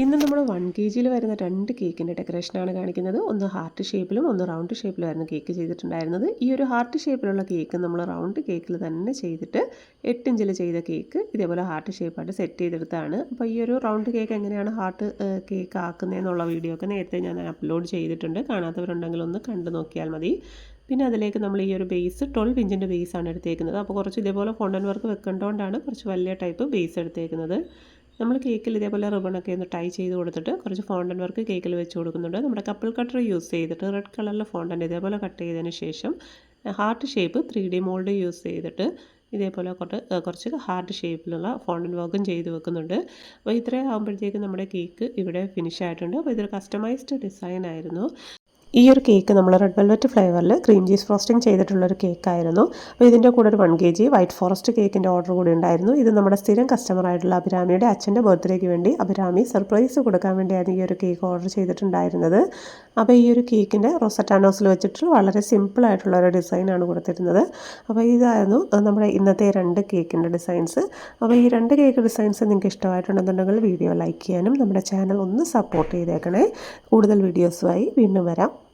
ഇന്ന് നമ്മൾ one K ജിയിൽ വരുന്ന രണ്ട് കേക്കിന്റെ ഡെക്കറേഷനാണ് കാണിക്കുന്നത്. ഒന്ന് ഹാർട്ട് ഷേപ്പിലും ഒന്ന് റൗണ്ട് ഷേപ്പിലുമായിരുന്നു കേക്ക് ചെയ്തിട്ടുണ്ടായിരുന്നത്. ഈ ഒരു ഹാർട്ട് ഷേപ്പിലുള്ള കേക്ക് നമ്മൾ റൗണ്ട് കേക്കിൽ തന്നെ ചെയ്തിട്ട് എട്ട് ഇഞ്ചിൽ ചെയ്ത കേക്ക് ഇതേപോലെ ഹാർട്ട് ഷേപ്പായിട്ട് സെറ്റ് ചെയ്തെടുത്താണ്. അപ്പോൾ ഈ ഒരു റൗണ്ട് കേക്ക് എങ്ങനെയാണ് ഹാർട്ട് കേക്ക് ആക്കുന്നതെന്നുള്ള വീഡിയോ ഒക്കെ നേരത്തെ ഞാൻ അപ്ലോഡ് ചെയ്തിട്ടുണ്ട്. കാണാത്തവരുണ്ടെങ്കിൽ ഒന്ന് കണ്ടു നോക്കിയാൽ മതി. പിന്നെ അതിലേക്ക് നമ്മൾ ഈ ഒരു ബേസ് ട്വൽവ് ഇഞ്ചിന്റെ ബേസാണ് എടുത്തേക്കുന്നത്. അപ്പോൾ കുറച്ച് ഇതേപോലെ ഫോണ്ടൻ വർക്ക് വെക്കേണ്ടതുകൊണ്ടാണ് കുറച്ച് വലിയ ടൈപ്പ് ബേസ് എടുത്തേക്കുന്നത്. നമ്മൾ കേക്കിൽ ഇതേപോലെ റിബണൊക്കെ ഒന്ന് ടൈ ചെയ്ത് കൊടുത്തിട്ട് കുറച്ച് ഫോണ്ടൻ വർക്ക് കേക്കിൽ വെച്ച് കൊടുക്കുന്നുണ്ട്. നമ്മുടെ കപ്പിൾ കട്ടർ യൂസ് ചെയ്തിട്ട് റെഡ് കളറിലെ ഫോണ്ടൻ ഇതേപോലെ കട്ട് ചെയ്തതിന് ശേഷം heart shape three D mould use ചെയ്തിട്ട് ഇതേപോലെ കുറച്ച് കുറച്ച് ഹാർട്ട് ഷേപ്പിലുള്ള ഫോണ്ടൻ വർക്കും ചെയ്ത് വെക്കുന്നുണ്ട്. അപ്പോൾ ഇത്രയും ആകുമ്പോഴത്തേക്കും നമ്മുടെ കേക്ക് ഇവിടെ ഫിനിഷ് ആയിട്ടുണ്ട്. അപ്പോൾ ഇതൊരു കസ്റ്റമൈസ്ഡ് ഡിസൈൻ ആയിരുന്നു. ഈ ഒരു കേക്ക് നമ്മൾ റെഡ് വെൽവെറ്റ് ഫ്ലേവറിൽ ക്രീം ചീസ് ഫ്രോസ്റ്റിംഗ് ചെയ്തിട്ടുള്ളൊരു കേക്കായിരുന്നു അപ്പോൾ ഇതിന്റെ കൂടെ ഒരു one K G white forest കേക്കിന്റെ ഓർഡർ കൂടി ഉണ്ടായിരുന്നു. ഇത് നമ്മുടെ സ്ഥിരം കസ്റ്റമർ ആയിട്ടുള്ള അഭിരാമിയുടെ അച്ഛന്റെ ബർത്ത്ഡേക്ക് വേണ്ടി അഭിരാമി സർപ്രൈസ് കൊടുക്കാൻ വേണ്ടിയാണ് ഈ ഒരു കേക്ക് ഓർഡർ ചെയ്തിട്ടുണ്ടായിരുന്നത്. അപ്പോൾ ഈ ഒരു കേക്കിന്റെ റൊസറ്റാനോസിൽ വെച്ചിട്ട് വളരെ സിമ്പിളായിട്ടുള്ള ഒരു ഡിസൈനാണ് കൊടുത്തിരുന്നത്. അപ്പോൾ ഇതായിരുന്നു നമ്മുടെ ഇന്നത്തെ രണ്ട് കേക്കിന്റെ ഡിസൈൻസ് അപ്പോൾ ഈ രണ്ട് കേക്ക് ഡിസൈൻസ് നിങ്ങൾക്ക് ഇഷ്ടമായിട്ടുണ്ടെന്നുണ്ടെങ്കിൽ വീഡിയോ ലൈക്ക് ചെയ്യാനും നമ്മുടെ ചാനൽ ഒന്ന് സപ്പോർട്ട് ചെയ്തേക്കണേ. കൂടുതൽ വീഡിയോസുമായി വീണ്ടും വരാം.